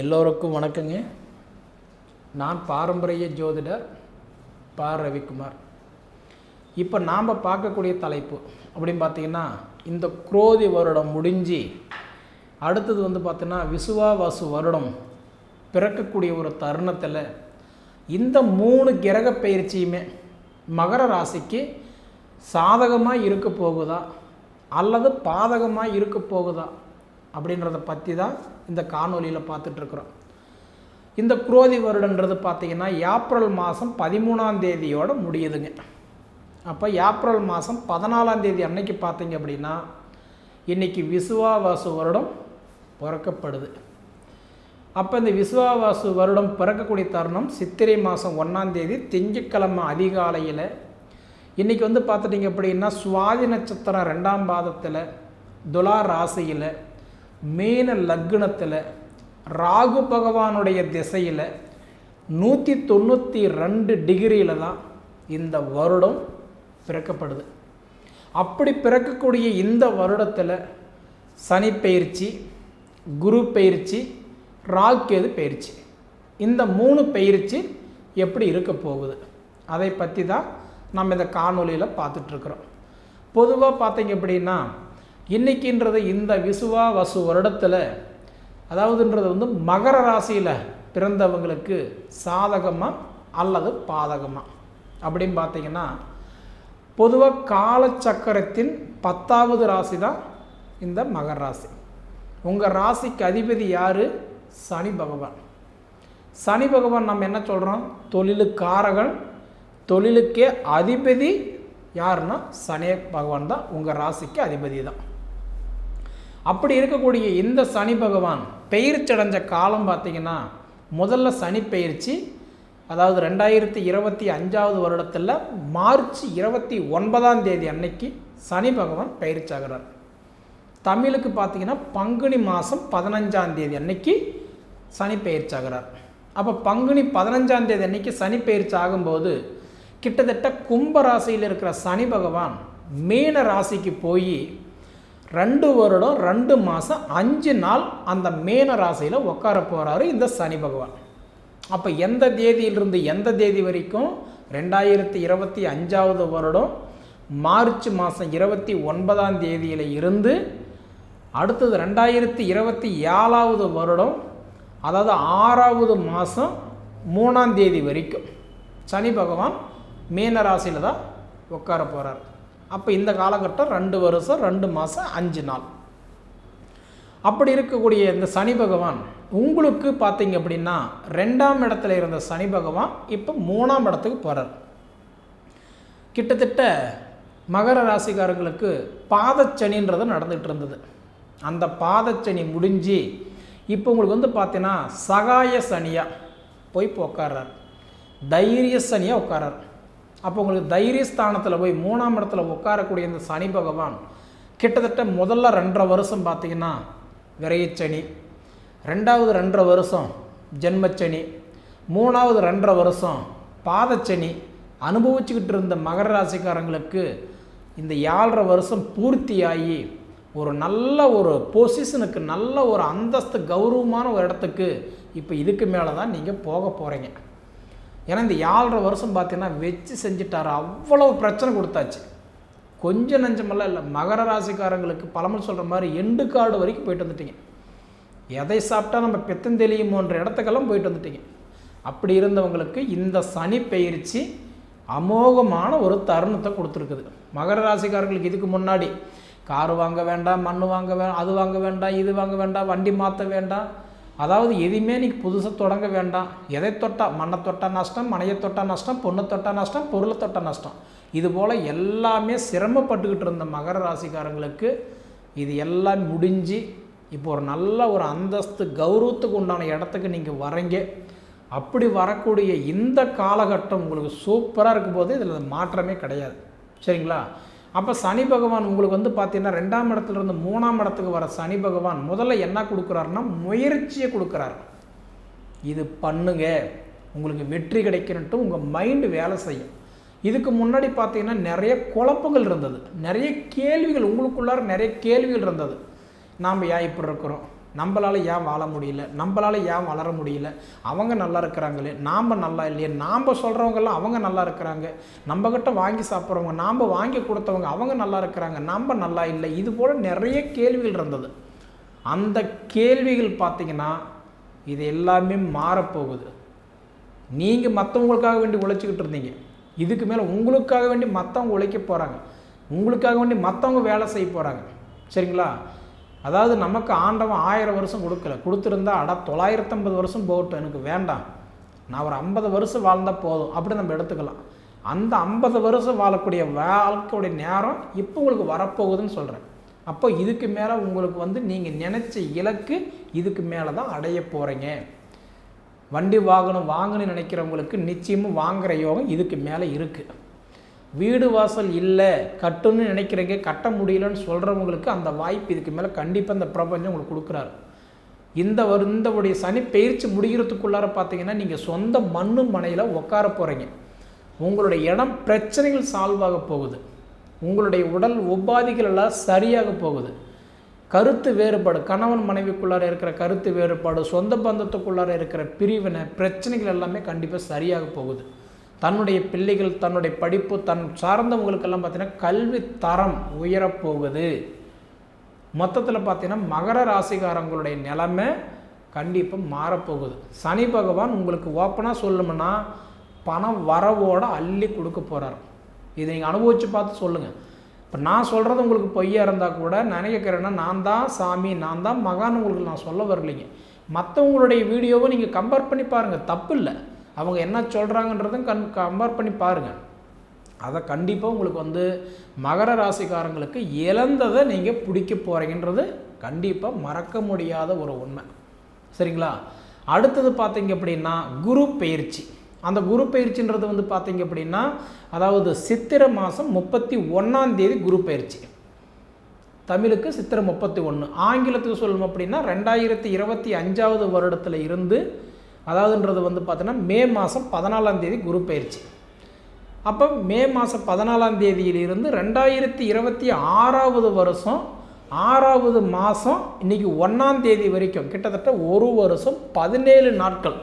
எல்லோருக்கும் வணக்கங்க. நான் பாரம்பரிய ஜோதிடர் பா ரவிக்குமார். இப்போ நாம் பார்க்கக்கூடிய தலைப்பு அப்படின்னு பார்த்தீங்கன்னா இந்த குரோதி வருடம் முடிஞ்சு அடுத்தது வந்து பார்த்தீங்கன்னா விசுவாவாசு வருடம் பிறக்கக்கூடிய ஒரு தருணத்தில் இந்த மூணு கிரக பயிற்சியுமே மகர ராசிக்கு சாதகமாக இருக்க போகுதா? அல்லது பாதகமாக இருக்க போகுதா? அப்படின்றத பற்றி தான் இந்த காணொலியில் பார்த்துட்ருக்குறோம் இந்த குரோதி வருடன்றது பார்த்தீங்கன்னா ஏப்ரல் மாதம் பதிமூணாம் தேதியோடு முடியுதுங்க. அப்போ ஏப்ரல் மாதம் பதினாலாம் தேதி அன்னைக்கு பார்த்தீங்க அப்படின்னா இன்றைக்கி விசுவாவாசு வருடம் பிறக்கப்படுது. அப்போ இந்த விசுவாவாசு வருடம் பிறக்கக்கூடிய தருணம் சித்திரை மாதம் ஒன்றாந்தேதி திங்கக்கிழமை அதிகாலையில். இன்றைக்கி வந்து பார்த்துட்டிங்க அப்படின்னா சுவாதி நட்சத்திரம் ரெண்டாம் பாதத்தில் துலா ராசியில் மீன லக்னத்தில் ராகு பகவானுடைய திசையில் நூற்றி தொண்ணூற்றி ரெண்டு டிகிரியில் தான் இந்த வருடம் பிறக்கப்படுது. அப்படி பிறக்கக்கூடிய இந்த வருடத்தில் சனி பயிற்சி குரு பயிற்சி ராக்கேது பயிற்சி. இந்த மூணு பயிற்சி எப்படி இருக்க போகுது? அதை பற்றி தான் நம்ம இந்த காணொலியில் பார்த்துட்ருக்குறோம் பொதுவாக பார்த்தீங்க அப்படின்னா இன்றைக்கின்றது இந்த விசுவா வசு வருடத்தில் அதாவதுன்றது வந்து மகர ராசியில் பிறந்தவங்களுக்கு சாதகமாக அல்லது பாதகமாக அப்படின்னு பார்த்தீங்கன்னா பொதுவாக காலச்சக்கரத்தின் பத்தாவது ராசி தான் இந்த மகர ராசி. உங்கள் ராசிக்கு அதிபதி யார்? சனி பகவான். சனி பகவான் நம்ம என்ன சொல்கிறோம் தொழிலுக்காரகன் தொழிலுக்கே அதிபதி யாருன்னா சனி பகவான் தான். உங்கள் ராசிக்கு அதிபதி தான். அப்படி இருக்கக்கூடிய இந்த சனி பகவான் பெயர்ச்சடைஞ்ச காலம் பார்த்தீங்கன்னா முதல்ல சனி பயிற்சி அதாவது ரெண்டாயிரத்தி இருபத்தி அஞ்சாவது வருடத்தில் மார்ச் இருபத்தி ஒன்பதாம் தேதி அன்னைக்கு சனி பகவான் பயிற்சியாகிறார் தமிழுக்கு பார்த்தீங்கன்னா பங்குனி மாதம் பதினஞ்சாம் தேதி அன்னைக்கு சனி பயிற்சியாகிறார் அப்போ பங்குனி பதினஞ்சாம் தேதி அன்னைக்கு சனி பயிற்சி ஆகும்போது கிட்டத்தட்ட கும்ப ராசியில் இருக்கிற சனி பகவான் மீன ராசிக்கு போய் ரெண்டு வருடம் ரெண்டு மாதம் அஞ்சு நாள் அந்த மீன ராசியில் உட்கார போகிறாரு இந்த சனி பகவான். அப்போ எந்த தேதியிலிருந்து எந்த தேதி வரைக்கும்? ரெண்டாயிரத்தி இருபத்தி அஞ்சாவது வருடம் மார்ச் மாதம் இருபத்தி ஒன்பதாம் தேதியில் இருந்து அடுத்தது ரெண்டாயிரத்தி இருபத்தி ஏழாவது வருடம் அதாவது ஆறாவது மாதம் மூணாம் தேதி வரைக்கும் சனி பகவான் மீனராசியில் தான் உட்கார போகிறார் அப்போ இந்த காலகட்டம் ரெண்டு வருஷம் ரெண்டு மாதம் அஞ்சு நாள். அப்படி இருக்கக்கூடிய இந்த சனி பகவான் உங்களுக்கு பார்த்தீங்க அப்படின்னா ரெண்டாம் இடத்துல இருந்த சனி பகவான் இப்போ மூணாம் இடத்துக்கு போகிறார் கிட்டத்தட்ட மகர ராசிக்காரங்களுக்கு பாதச்சனின்றது நடந்துகிட்டு இருந்தது. அந்த பாதச்சனி முடிஞ்சு இப்போ உங்களுக்கு வந்து பார்த்தீங்கன்னா சகாய சனியாக போய் இப்போ உட்கார்றார் தைரிய சனியாக உட்காரார் அப்போ உங்களுக்கு தைரியஸ்தானத்தில் போய் மூணாம் இடத்துல உட்காரக்கூடிய இந்த சனி பகவான் கிட்டத்தட்ட முதல்ல ரெண்டரை வருஷம் பார்த்தீங்கன்னா விரையச்சனி ரெண்டாவது ரெண்டரை வருஷம் ஜென்மச்சனி மூணாவது ரெண்டரை வருஷம் பாதச்சனி. அனுபவிச்சுக்கிட்டு இருந்த மகர ராசிக்காரங்களுக்கு இந்த ஏழரை வருஷம் பூர்த்தியாகி ஒரு நல்ல ஒரு பொசிஷனுக்கு நல்ல ஒரு அந்தஸ்து கௌரவமான ஒரு இடத்துக்கு இப்போ இதுக்கு மேலே தான் நீங்கள் போக போகிறீங்க ஏன்னா இந்த ஏழரை வருஷம் பார்த்தீங்கன்னா வச்சு செஞ்சுட்டார். அவ்வளவு பிரச்சனை கொடுத்தாச்சு. கொஞ்சம் நஞ்சமெல்லாம் இல்லை. மகர ராசிக்காரங்களுக்கு பழமல் சொல்கிற மாதிரி எண்டு காடு வரைக்கும் போயிட்டு வந்துட்டீங்க. எதை சாப்பிட்டா நம்ம பித்தம் தெளியுமோன்ற இடத்துக்கெல்லாம் போயிட்டு வந்துட்டீங்க. அப்படி இருந்தவங்களுக்கு இந்த சனி பயிற்சி அமோகமான ஒரு தருணத்தை கொடுத்துருக்குது. மகர ராசிக்காரங்களுக்கு இதுக்கு முன்னாடி கார் வாங்க வேண்டாம் மண் வாங்க வே அது வாங்க வேண்டாம் இது வாங்க வேண்டாம் வண்டி மாற்ற வேண்டாம் அதாவது எதுவுமே நீ புதுசாக தொடங்க வேண்டாம். எதை தொட்டால் மண்ணை தொட்டால் நஷ்டம் மனையை தொட்டால் நஷ்டம் பொண்ணை தொட்டால் நஷ்டம் பொருளை தொட்டால் நஷ்டம். இது போல் எல்லாமே சிரமப்பட்டுக்கிட்டு இருந்த மகர ராசிக்காரங்களுக்கு இது எல்லாம் முடிஞ்சு இப்போ ஒரு நல்ல ஒரு அந்தஸ்து கௌரவத்துக்கு உண்டான இடத்துக்கு நீங்கள் வரீங்க. அப்படி வரக்கூடிய இந்த காலகட்டம் உங்களுக்கு சூப்பராக இருக்கும்போது இதில் மாற்றமே கிடையாது. சரிங்களா? அப்போ சனி பகவான் உங்களுக்கு வந்து பார்த்தீங்கன்னா ரெண்டாம் இடத்துல இருந்து மூணாம் இடத்துக்கு வர சனி பகவான் முதல்ல என்ன கொடுக்குறாருன்னா முயற்சியை கொடுக்குறாரு. இது பண்ணுங்க. உங்களுக்கு வெற்றி கிடைக்கணுன்ட்டு உங்கள் மைண்டு வேலை செய்யும். இதுக்கு முன்னாடி பார்த்தீங்கன்னா நிறைய குழப்பங்கள் இருந்தது. நிறைய கேள்விகள் உங்களுக்குள்ளார நிறைய கேள்விகள் இருந்தது. நாம் ஏன் இப்படி இருக்கிறோம்? நம்மளால் ஏன் வாழ முடியல? நம்மளால் ஏன் வளர முடியல? அவங்க நல்லா இருக்கிறாங்களே? நாம் நல்லா இல்லையே? நாம் சொல்கிறவங்கெல்லாம் அவங்க நல்லா இருக்கிறாங்க. நம்மக்கிட்ட வாங்கி சாப்பிட்றவங்க நாம் வாங்கி கொடுத்தவங்க அவங்க நல்லா இருக்கிறாங்க. நம்ம நல்லா இல்லை. இது போல் நிறைய கேள்விகள் இருந்தது. அந்த கேள்விகள் பார்த்தீங்கன்னா இது எல்லாமே மாறப்போகுது. நீங்கள் மற்றவங்களுக்காக வேண்டி உழைச்சிக்கிட்டு இருந்தீங்க. இதுக்கு மேலே உங்களுக்காக வேண்டி மற்றவங்க உழைக்க போகிறாங்க உங்களுக்காக வேண்டி மற்றவங்க வேலை செய்ய போகிறாங்க சரிங்களா? அதாவது நமக்கு ஆண்டவன் ஆயிரம் வருஷம் கொடுக்கல. கொடுத்துருந்தா அட தொள்ளாயிரத்தம்பது வருஷம் போகட்டும் எனக்கு வேண்டாம். நான் ஒரு ஐம்பது வருஷம் வாழ்ந்தால் போதும். அப்படி நம்ம எடுத்துக்கலாம். அந்த ஐம்பது வருஷம் வாழக்கூடிய வாழ்க்கையுடைய நேரம் இப்போ உங்களுக்கு வரப்போகுதுன்னு சொல்கிறேன் அப்போ இதுக்கு மேலே உங்களுக்கு வந்து நீங்கள் நினச்ச இலக்கு இதுக்கு மேலே தான் அடைய போகிறீங்க வண்டி வாகனம் வாங்கணும்னு நினைக்கிறவங்களுக்கு நிச்சயமும் வாங்குகிற யோகம் இதுக்கு மேலே இருக்குது வீடு வாசல் இல்லை கட்டுன்னு நினைக்கிறீங்க கட்ட முடியலன்னு சொல்கிறவங்களுக்கு அந்த வாய்ப்பு இதுக்கு மேலே கண்டிப்பாக இந்த பிரபஞ்சம் உங்களுக்கு கொடுக்குறாரு. இந்த ஒரு இந்த சனி பயிற்சி முடிகிறதுக்குள்ளார பார்த்தீங்கன்னா நீங்கள் சொந்த மண்ணு மனையில் உட்கார போகிறீங்க உங்களுடைய இடம் பிரச்சனைகள் சால்வ் ஆக போகுது. உங்களுடைய உடல் உபாதிகள் எல்லாம் சரியாக போகுது. கருத்து வேறுபாடு கணவன் மனைவிக்குள்ளார இருக்கிற கருத்து வேறுபாடு சொந்த பந்தத்துக்குள்ளார இருக்கிற பிரிவினை பிரச்சனைகள் எல்லாமே கண்டிப்பாக சரியாக போகுது. தன்னுடைய பிள்ளைகள் தன்னுடைய படிப்பு தன் சார்ந்தவங்களுக்கெல்லாம் பார்த்தீங்கன்னா கல்வி தரம் உயரப்போகுது. மொத்தத்தில் பார்த்தீங்கன்னா மகர ராசிகாரங்களுடைய நிலைமை கண்டிப்பாக மாறப்போகுது. சனி பகவான் உங்களுக்கு ஓப்பனாக சொல்லணும்னா பணம் வரவோட அள்ளி கொடுக்க போகிறார் இதை நீங்கள் அனுபவித்து பார்த்து சொல்லுங்கள் இப்போ நான் சொல்கிறது உங்களுக்கு பொய்யா இருந்தால் கூட நினைக்கிறேன்னா நான் தான் சாமி நான் தான் மகான் உங்களுக்கு நான் சொல்ல வரலைங்க. மற்றவங்களுடைய வீடியோவை நீங்கள் கம்பேர் பண்ணி பாருங்கள் தப்பு இல்லை. அவங்க என்ன சொல்கிறாங்கன்றதும் கண் கம்பேர் பண்ணி பாருங்கள் அதை கண்டிப்பாக உங்களுக்கு வந்து மகர ராசிக்காரங்களுக்கு இழந்ததை நீங்கள் பிடிக்க போகிறீங்கன்றது கண்டிப்பாக மறக்க முடியாத ஒரு உண்மை. சரிங்களா? அடுத்தது பார்த்தீங்க அப்படின்னா குரு பயிற்சி. அந்த குரு பயிற்சின்றது வந்து பார்த்தீங்க அப்படின்னா அதாவது சித்திரை மாதம் முப்பத்தி ஒன்றாந்தேதி குரு பயிற்சி. தமிழுக்கு சித்திரை முப்பத்தி ஒன்று ஆங்கிலத்துக்கு சொல்லணும் அப்படின்னா ரெண்டாயிரத்தி இருபத்தி அஞ்சாவது வருடத்தில் இருந்து அதாவதுன்றது வந்து பார்த்தீங்கன்னா மே மாதம் பதினாலாம் தேதி குரு பயிற்சி. அப்போ மே மாதம் பதினாலாம் தேதியிலிருந்து ரெண்டாயிரத்தி இருபத்தி ஆறாவது வருஷம் ஆறாவது மாதம் இன்றைக்கி ஒன்றாம் தேதி வரைக்கும் கிட்டத்தட்ட ஒரு வருஷம் பதினேழு நாட்கள்.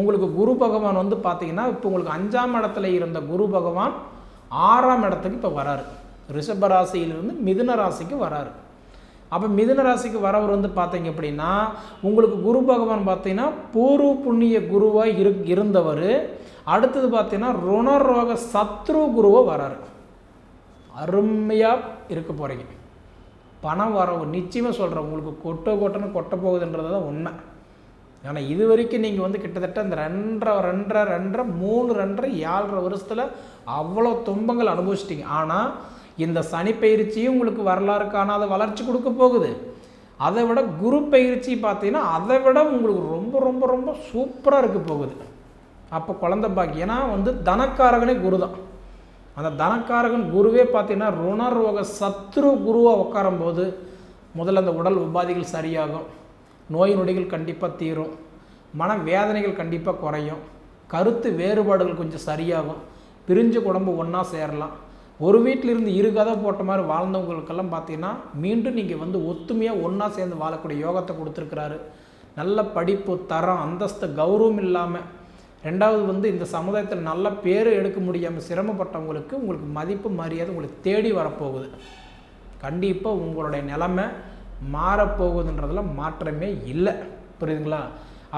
உங்களுக்கு குரு பகவான் வந்து பார்த்தீங்கன்னா இப்போ உங்களுக்கு அஞ்சாம் இடத்துல இருந்த குரு பகவான் ஆறாம் இடத்துக்கு இப்போ வராரு. ரிஷப ராசியிலிருந்து மிதுன ராசிக்கு வராரு. அப்போ மிதுன ராசிக்கு வரவர் வந்து பார்த்தீங்க அப்படின்னா உங்களுக்கு குரு பகவான் பார்த்தீங்கன்னா பூர்வ புண்ணிய குருவாக இரு இருந்தவர். அடுத்தது பார்த்தீங்கன்னா ருணரோக சத்ரு குருவாக வராரு. அருமையாக இருக்க போகிறீங்க பணம் வரவு நிச்சயமாக சொல்கிறேன் உங்களுக்கு கொட்டோ கொட்டன்னு கொட்ட போகுதுன்றது தான் உண்மை. ஏன்னா இது வரைக்கும் நீங்கள் வந்து கிட்டத்தட்ட இந்த ரெண்டரை ரெண்டரை ரெண்டரை மூணு ரெண்டரை ஏழரை வருஷத்தில் அவ்வளோ துன்பங்கள் அனுபவிச்சிட்டிங்க. ஆனால் இந்த சனி பயிற்சியும் உங்களுக்கு வரலாறு காணாத வளர்ச்சி கொடுக்க போகுது. அதை விட குரு பயிற்சி பார்த்தீங்கன்னா அதை விட உங்களுக்கு ரொம்ப ரொம்ப ரொம்ப சூப்பராக இருக்க போகுது. அப்போ குழந்த ஏன்னா வந்து தனக்காரகனே குரு தான் அந்த தனக்காரகன் குருவே பார்த்தீங்கன்னா ருணரோக சத்ரு குருவாக உட்காரும்போது முதல்ல அந்த உடல் உபாதிகள் சரியாகும். நோய் நொடிகள் கண்டிப்பாக தீரும். மன வேதனைகள் கண்டிப்பாக குறையும். கருத்து வேறுபாடுகள் கொஞ்சம் சரியாகும். பிரிஞ்ச குடம்பு ஒன்றா சேரலாம். ஒரு வீட்டிலிருந்து இரு கதை போட்ட மாதிரி வாழ்ந்தவங்களுக்கெல்லாம் பார்த்தீங்கன்னா மீண்டும் நீங்கள் வந்து ஒத்துமையாக ஒன்றா சேர்ந்து வாழக்கூடிய யோகத்தை கொடுத்துருக்குறாரு. நல்ல படிப்பு தரம் அந்தஸ்து கௌரவம் இல்லாமல் ரெண்டாவது வந்து இந்த சமுதாயத்தில் நல்ல பேர் எடுக்க முடியாமல் சிரமப்பட்டவங்களுக்கு உங்களுக்கு மதிப்பு மரியாதை உங்களுக்கு தேடி வரப்போகுது. கண்டிப்பாக உங்களுடைய நிலமை மாறப்போகுதுன்றதில் மாற்றமே இல்லை. புரியுதுங்களா?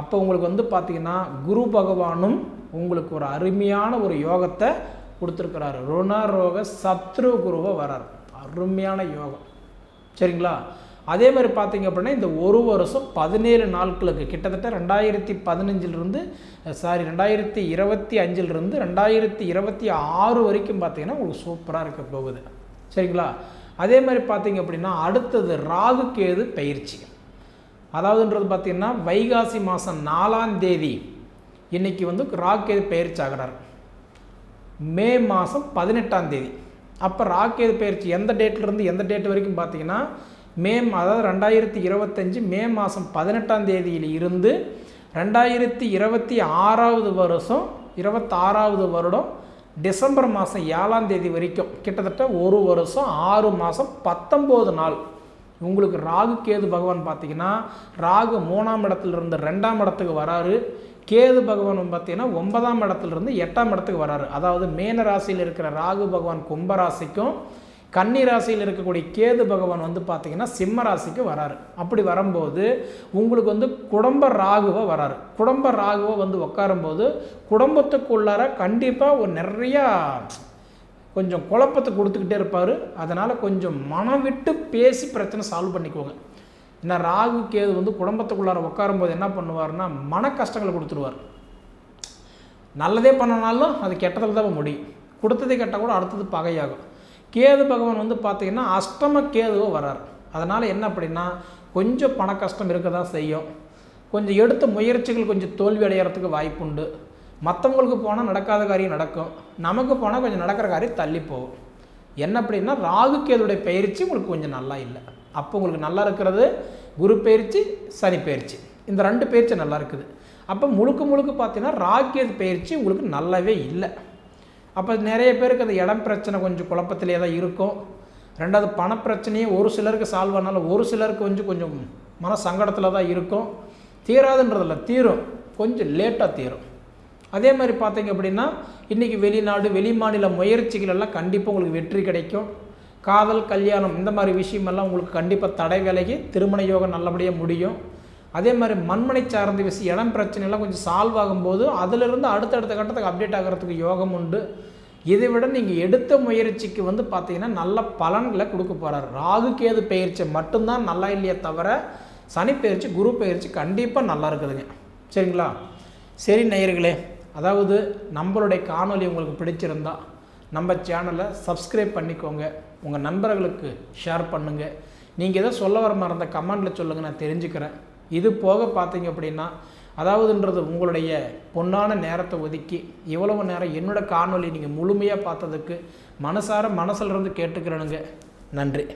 அப்போ உங்களுக்கு வந்து பார்த்திங்கன்னா குரு பகவானும் உங்களுக்கு ஒரு அருமையான ஒரு யோகத்தை கொடுத்துருக்கிறாரு. ருணரோக சத்ரு குருவை வரார். அருமையான யோகம். சரிங்களா? அதே மாதிரி பார்த்தீங்க அப்படின்னா இந்த ஒரு வருஷம் பதினேழு நாட்களுக்கு கிட்டத்தட்ட ரெண்டாயிரத்தி பதினஞ்சிலிருந்து சாரி ரெண்டாயிரத்தி இருபத்தி அஞ்சிலிருந்து ரெண்டாயிரத்தி இருபத்தி ஆறு வரைக்கும் பார்த்தீங்கன்னா உங்களுக்கு சூப்பராக இருக்க போகுது. சரிங்களா? அதே மாதிரி பார்த்தீங்க அப்படின்னா அடுத்தது ராகு கேது பயிற்சி. அதாவதுன்றது பார்த்தீங்கன்னா வைகாசி மாதம் நாலாம் தேதி. இன்றைக்கி வந்து ராகு கேது பயிற்சி ஆகிறார். மே மாதம் பதினெட்டாம் தேதி. அப்போ ராக்கேது பயிற்சி எந்த டேட்லேருந்து எந்த டேட் வரைக்கும் பார்த்தீங்கன்னா மே அதாவது ரெண்டாயிரத்தி இருபத்தஞ்சி மே மாதம் பதினெட்டாம் தேதியில் இருந்து ரெண்டாயிரத்தி இருபத்தி ஆறாவது வருஷம் இருபத்தாறாவது வருடம் டிசம்பர் மாதம் ஏழாம் தேதி வரைக்கும் கிட்டத்தட்ட ஒரு வருஷம் ஆறு மாதம் பத்தொம்போது நாள். உங்களுக்கு ராகு கேது பகவான் பார்த்தீங்கன்னா ராகு மூணாம் இடத்துல இருந்து ரெண்டாம் இடத்துக்கு வராரு. கேது பகவான் பார்த்தீங்கன்னா ஒன்பதாம் இடத்துல இருந்து எட்டாம் இடத்துக்கு வராரு. அதாவது மேன ராசியில் இருக்கிற ராகு பகவான் கும்ப ராசிக்கும் கன்னி ராசியில் இருக்கக்கூடிய கேது பகவான் வந்து பார்த்தீங்கன்னா சிம்ம ராசிக்கு வராரு. அப்படி வரும்போது உங்களுக்கு வந்து குடும்ப ராகுவை வராரு. குடும்ப ராகுவை வந்து உட்காரும்போது குடும்பத்துக்குள்ளார கண்டிப்பாக ஒரு நிறையா கொஞ்சம் குழப்பத்தை கொடுத்துக்கிட்டே இருப்பார். அதனால் கொஞ்சம் மனம் விட்டு பேசி பிரச்சனை சால்வ் பண்ணிக்கோங்க. ஏன்னா ராகு கேது வந்து குடும்பத்துக்குள்ளார உட்காரும்போது என்ன பண்ணுவார்னா மன கஷ்டங்களை கொடுத்துருவார். நல்லதே பண்ணனாலும் அது கெட்டதில் தான் முடியும். கொடுத்ததே கெட்டால் கூட அடுத்தது பகையாகும். கேது பகவான் வந்து பார்த்தீங்கன்னா அஷ்டம கேதுவோ வரார் அதனால் என்ன அப்படின்னா கொஞ்சம் பண கஷ்டம் இருக்க தான் செய்யும். கொஞ்சம் எடுத்த முயற்சிகள் கொஞ்சம் தோல்வி அடைகிறதுக்கு வாய்ப்புண்டு மற்றவங்களுக்கு போனால் நடக்காத காரியம் நடக்கும். நமக்கு போனால் கொஞ்சம் நடக்கிற காரியம் தள்ளி போகும். என்ன அப்படின்னா ராகு கேதுடைய பயிற்சி உங்களுக்கு கொஞ்சம் நல்லா இல்லை. அப்போ உங்களுக்கு நல்லா இருக்கிறது குரு பயிற்சி சனி பயிற்சி இந்த ரெண்டு பயிற்சி நல்லா இருக்குது. அப்போ முழுக்க முழுக்க பார்த்தீங்கன்னா ராகு பயிற்சி உங்களுக்கு நல்லாவே இல்லை. அப்போ நிறைய பேருக்கு அந்த இடம் பிரச்சனை கொஞ்சம் குழப்பத்திலே தான் இருக்கும். ரெண்டாவது பணப்பிரச்சனையும் ஒரு சிலருக்கு சால்வ் ஆனாலும் ஒரு சிலருக்கு கொஞ்சம் கொஞ்சம் மன சங்கடத்தில் தான் இருக்கும். தீராதுன்றதில்ல தீரும். கொஞ்சம் லேட்டாக தீரும். அதே மாதிரி பார்த்தீங்க அப்படின்னா இன்றைக்கி வெளிநாடு வெளி மாநில முயற்சிகள் எல்லாம் கண்டிப்பாக உங்களுக்கு வெற்றி கிடைக்கும். காதல் கல்யாணம் இந்த மாதிரி விஷயமெல்லாம் உங்களுக்கு கண்டிப்பாக தடை விலகி திருமண யோகம் நல்லபடியாக முடியும். அதே மாதிரி மண்மனை சார்ந்த விஷயம் இடம் பிரச்சனைலாம் கொஞ்சம் சால்வ் ஆகும்போது அதிலிருந்து அடுத்தடுத்த கட்டத்துக்கு அப்டேட் ஆகிறதுக்கு யோகம் உண்டு. இதை விட நீங்கள் எடுத்த முயற்சிக்கு வந்து பார்த்தீங்கன்னா நல்ல பலன்களை கொடுக்க போகிறார் ராகு கேது பயிற்சி மட்டும்தான் நல்லா இல்லையே தவிர சனி பயிற்சி குரு பயிற்சி கண்டிப்பாக நல்லா இருக்குதுங்க. சரிங்களா? சரி நேயர்களே அதாவது நம்மளுடைய காணொளி உங்களுக்கு பிடிச்சிருந்தா நம்ம சேனலை சப்ஸ்கிரைப் பண்ணிக்கோங்க. உங்கள் நண்பர்களுக்கு ஷேர் பண்ணுங்கள் நீங்கள் எதோ சொல்ல வர மறந்த கமெண்டில் சொல்லுங்கள் நான் தெரிஞ்சுக்கிறேன். இது போக பார்த்தீங்க அப்படின்னா அதாவதுன்றது உங்களுடைய பொன்னான நேரத்தை ஒதுக்கி இவ்வளவு நேரம் என்னோட காணொலி நீங்கள் முழுமையாக பார்த்ததுக்கு மனசார மனசிலிருந்து கேட்டுக்கிறேனுங்க. நன்றி.